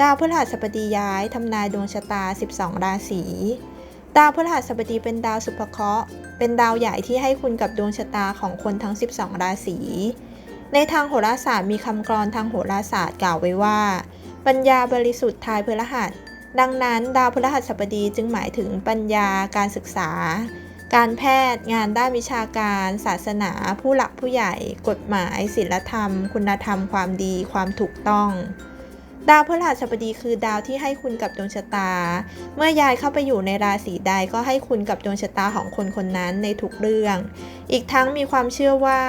ดาวพฤหัสบดีย้ายทำนายดวงชะตา 12 ราศี ดาวพฤหัสบดีเป็นดาวสุภเคราะห์เป็นดาวใหญ่ที่ให้คุณกับดวงชะตาของคนทั้ง 12 ราศี ในทางโหราศาสตร์มีคำกรอนทางโหราศาสตร์กล่าวไว้ว่า ปัญญาบริสุทธิ์ทายพฤหัส ดังนั้นดาวพฤหัสบดีจึงหมายถึงปัญญาการศึกษา การแพทย์ งานด้านวิชาการ ศาสนา ผู้หลักผู้ใหญ่ กฎหมาย ศีลธรรม คุณธรรม ความดี ความถูกต้อง ดาวพฤหัสบดีคือดาวที่ให้คุณกับดวงชะตา เมื่อย้ายเข้าไปอยู่ในราศีใดก็ให้คุณกับดวงชะตาของคนคนนั้นในทุกเรื่อง อีกทั้งมีความเชื่อว่า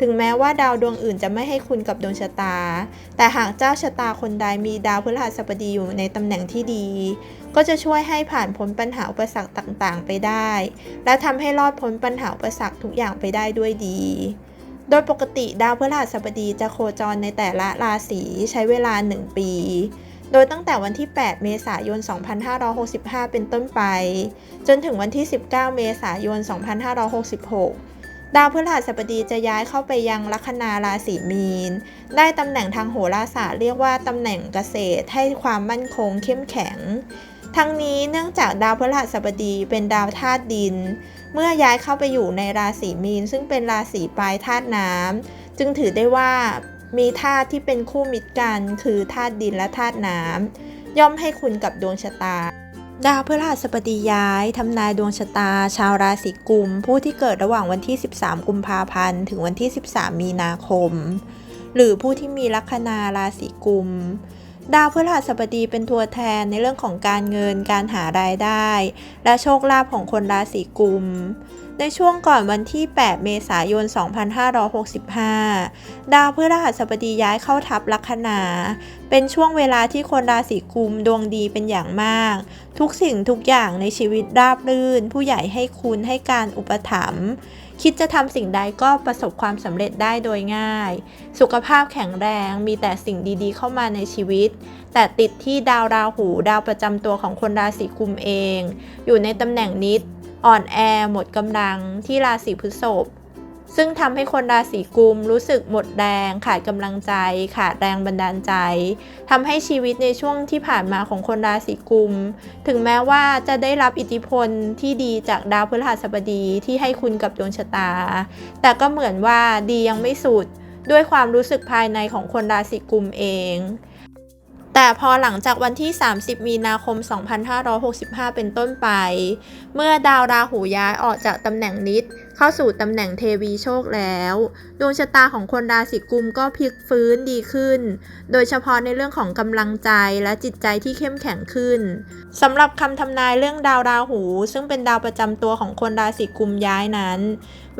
ถึงแม้ว่าดาวดวงอื่นจะไม่ให้คุณกับดวงชะตา แต่หากเจ้าชะตาคนใดมีดาวพฤหัสบดีอยู่ในตำแหน่งที่ดี ก็จะช่วยให้ผ่านพ้นปัญหาอุปสรรคต่างๆ ไปได้ และทำให้รอดพ้นปัญหาอุปสรรคทุกอย่างไปได้ด้วยดี โดยปกติดาวพฤหัสบดีจะโคจรในแต่ละราศีใช้เวลา 1 ปี โดยตั้งแต่วันที่ 8 เมษายน 2565 เป็นต้นไป จนถึงวันที่ 19 เมษายน 2566 ดาวพฤหัสบดีจะย้ายเข้าไปยังลัคนาราศีมีน ได้ตำแหน่งทางโหราศาสตร์เรียกว่าตำแหน่งเกษตรให้ความมั่นคงเข้มแข็งทั้งนี้เนื่องจากดาวพฤหัสบดีเป็นดาวธาตุดิน เมื่อย้ายเข้าไปอยู่ในราศีมีน ซึ่งเป็นราศีปลายธาตุน้ำจึงถือได้ว่ามีธาตุที่เป็นคู่มิตรกัน คือธาตุดินและธาตุน้ำย่อมให้คุณกับดวงชะตา ดาวพฤหัสบดีย้ายทำนายดวงชะตา ชาวราศีกุม ผู้ที่เกิดระหว่างวันที่ 13 กุมภาพันธ์ ถึงวันที่ 13 มีนาคม หรือผู้ที่มีลัคนาราศีกุม ดาวพฤหัสบดีเป็นตัวแทนในเรื่องของการเงินการหารายได้ และโชคลาภของคนราศีกุม ในช่วงก่อนวันที่ 8 เมษายน 2565 ดาวพฤหัสบดีย้ายเข้าทับลัคนา เป็นช่วงเวลาที่คนราศีกุมดวงดีเป็นอย่างมาก ทุกสิ่งทุกอย่างในชีวิตราบรื่น ผู้ใหญ่ให้คุณให้การอุปถัมภ์ คิดจะทำสิ่งใดก็ประสบความสำเร็จได้โดยง่าย สุขภาพแข็งแรงมีแต่สิ่งดีๆ เข้ามาในชีวิต แต่ติดที่ดาวราหู ดาวประจำตัวของคนราศีกุมเอง อยู่ในตำแหน่งนิด อ่อนแอหมดกำลังที่ราศีพฤษภ ซึ่งทำให้คนราศีกุมรู้สึกหมดแรง ขาดกำลังใจ ขาดแรงบันดาลใจทำให้ชีวิตในช่วงที่ผ่านมาของคนราศีกุม ถึงแม้ว่าจะได้รับอิทธิพลที่ดีจากดาวพฤหัสบดีที่ให้คุณกับดวงชะตา แต่ก็เหมือนว่าดียังไม่สุดด้วยความรู้สึกภายในของคนราศีกุมเอง แต่พอหลังจากวันที่ 30 มีนาคม 2565 เป็นต้นไป เมื่อดาวราหูย้ายออกจากตำแหน่งนิด เข้าสู่ตำแหน่งเทวีโชคแล้ว ดวงชะตาของคนราศีกุมก็พลิกฟื้นดีขึ้น โดยเฉพาะในเรื่องของกำลังใจและจิตใจที่เข้มแข็งขึ้นสำหรับคำทำนายเรื่องดาวราหู ซึ่งเป็นดาวประจำตัวของคนราศีกุมย้ายนั้น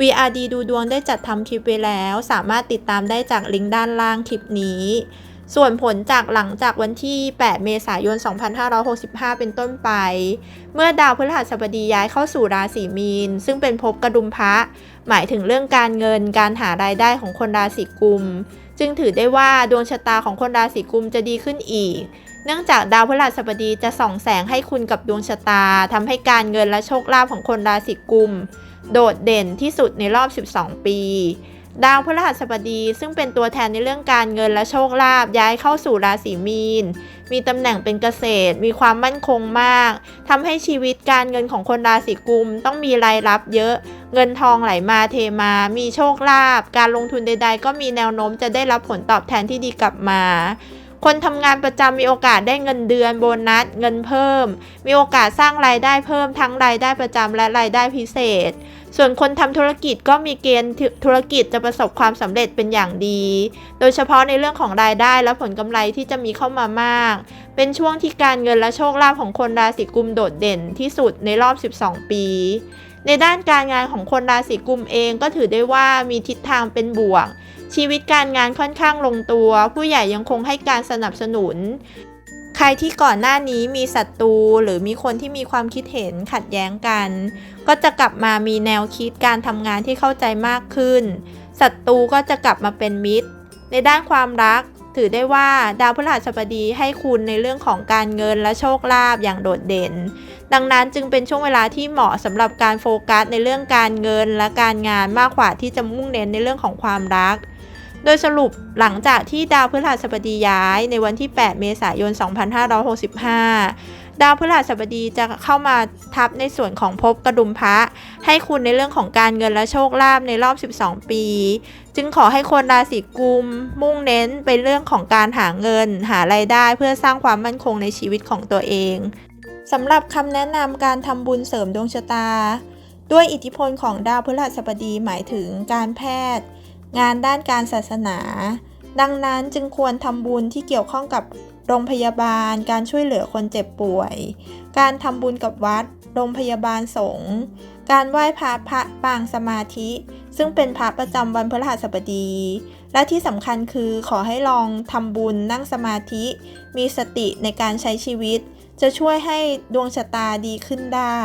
VRD ดูดวงได้จัดทำคลิปไว้แล้ว สามารถติดตามได้จากลิงก์ด้านล่างคลิปนี้ ส่วนผลจากหลังจากวันที่ 8 เมษายน 2565 เป็นต้นไป เมื่อดาวพฤหัสบดีย้ายเข้าสู่ราศีมีน ซึ่งเป็นภพกระดุมพระ หมายถึงเรื่องการเงินการหารายได้ของคนราศีกุม จึงถือได้ว่าดวงชะตาของคนราศีกุมจะดีขึ้นอีก เนื่องจากดาวพฤหัสบดีจะส่องแสงให้คุณกับดวงชะตาทำให้การเงินและโชคลาภของคนราศีกุม โดดเด่นที่สุดในรอบ 12 ปี ดาวพฤหัสบดี ซึ่งเป็นตัวแทนในเรื่องการเงินและโชคลาภย้ายเข้าสู่ราศีมีน มีตำแหน่งเป็นเกษตร มีความมั่นคงมาก ทำให้ชีวิตการเงินของคนราศีกุมต้องมีรายรับเยอะ เงินทองไหลมาเทมา มีโชคลาภ การลงทุนใด ๆ ก็มีแนวโน้มจะได้รับผลตอบแทนที่ดีกลับมาคนทำงานประจำมีโอกาสได้เงินเดือนโบนัสเงินเพิ่ม มีโอกาสสร้างรายได้เพิ่มทั้งรายได้ประจำและรายได้พิเศษ ส่วนคนทำธุรกิจก็มีเกณฑ์ธุรกิจจะประสบความสำเร็จเป็นอย่างดี โดยเฉพาะในเรื่องของรายได้และผลกำไรที่จะมีเข้ามามาก เป็นช่วงที่การเงินและโชคลาภของคนราศีกุมโดดเด่นที่สุดในรอบ 12 ปี ในด้านการงานของคนราศีกุมเองก็ถือได้ว่ามีทิศทางเป็นบวกชีวิตการงานค่อนข้างลงตัว ผู้ใหญ่ยังคงให้การสนับสนุน ใครที่ก่อนหน้านี้มีศัตรูหรือมีคนที่มีความคิดเห็นขัดแย้งกัน ก็จะกลับมามีแนวคิดการทำงานที่เข้าใจมากขึ้นศัตรูก็จะกลับมาเป็นมิตร ในด้านความรัก ถือได้ว่าดาวพฤหัสบดีให้คุณในเรื่องของการเงินและโชคลาภอย่างโดดเด่น ดังนั้นจึงเป็นช่วงเวลาที่เหมาะสำหรับการโฟกัสในเรื่องการเงินและการงานมากกว่าที่จะมุ่งเน้นในเรื่องของความรัก โดยสรุปหลังจากที่ดาวพฤหัสบดีย้ายในวันที่ 8 เมษายน 2565 ดาวพฤหัสบดีจะเข้ามาทับในส่วนของภพกระดุมพระ ให้คุณในเรื่องของการเงินและโชคลาภในรอบ 12 ปี จึงขอให้คนราศีกุม มุ่งเน้นไปเรื่องของการหาเงิน หารายได้เพื่อสร้างความมั่นคงในชีวิตของตัวเองสำหรับคำแนะนำการทำบุญเสริมดวงชะตา ด้วยอิทธิพลของดาวพฤหัสบดีหมายถึงการแพทย์ งานด้านการศาสนา ดังนั้นจึงควรทำบุญที่เกี่ยวข้องกับโรงพยาบาล การช่วยเหลือคนเจ็บป่วย การทำบุญกับวัด โรงพยาบาลสงฆ์ การไหว้พระพระปางสมาธิ ซึ่งเป็นพระประจำวันพฤหัสบดี และที่สำคัญคือขอให้ลองทำบุญนั่งสมาธิ มีสติในการใช้ชีวิต จะช่วยให้ดวงชะตาดีขึ้นได้